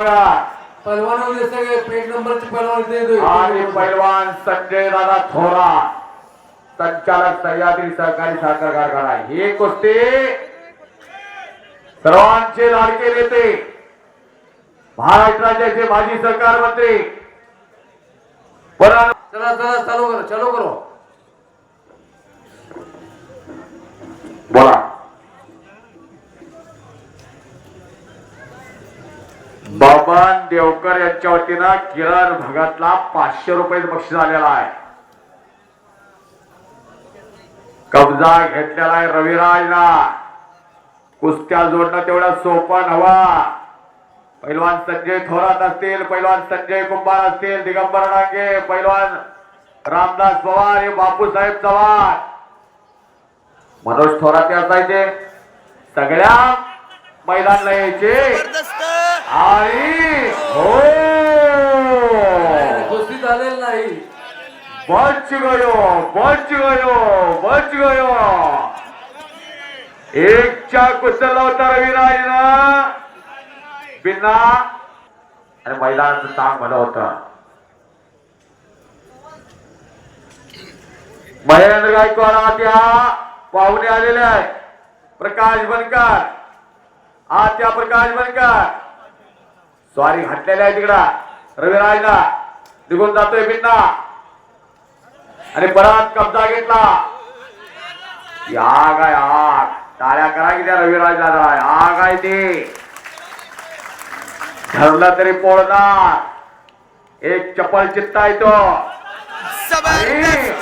सगळे नंबरचे आणि पैलवान संजय दादा थोरा. संचालक सह्याद्री सहकारी साखर कारखाना. ही कुस्ती सर्वांचे लाडके नेते महाराष्ट्र राज्याचे माजी सरकार मंत्री. चला चला चालू करो चालू करो. बाबान देवकर यांच्या वतीनं किरण भागातला पाचशे रुपये बक्षीस आलेला आहे. कब्जा घेतलेला आहे रविराजला कुस्त्या जोडणं तेवढं सोपं हवा पैलवान संजय थोरात असतील पैलवान संजय कुंभार असतील दिगंबर डांगे पैलवान रामदास पवार हे बापूसाहेब चव्हाण. मनोज थोरात असायचे सगळ्या मैदानला यायचे. आणि हो. कुस्ती झालेली नाही. बच गयो बच गयो बच गयो. एकच्या कुचलला होता रविराजनं बिना. आणि मैदानाचं चांग भलं होतं. महेंद्र गायकवाड आत्या पाहुणे आलेले आहे प्रकाश बनकर. आत्या प्रकाश बनकर. स्वारी घातलेल्या आहे तिकडा रविराजला निघून जातोय बिन्ना. आणि परत कब्जा घेतला. आग आहे आग. टाळ्या करा की त्या रविराजला जरा. आग आहे ती. ठरलं तरी पोळणार. एक चपल चित्ता येतो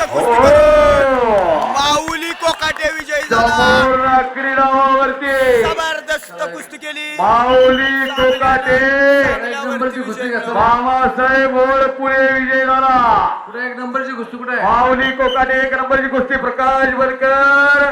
हो. माऊली कोकाटे विजयी क्रीडावरती जबरदस्त कुस्ती केली. माऊली कोकाटे एक नंबरची कुस्ती. मामासाहेब पुणे विजय झाला. कुठे एक नंबरची कुस्ती कुठे? आहे माऊली कोकाटे एक नंबरची कुस्ती प्रकाश बनकर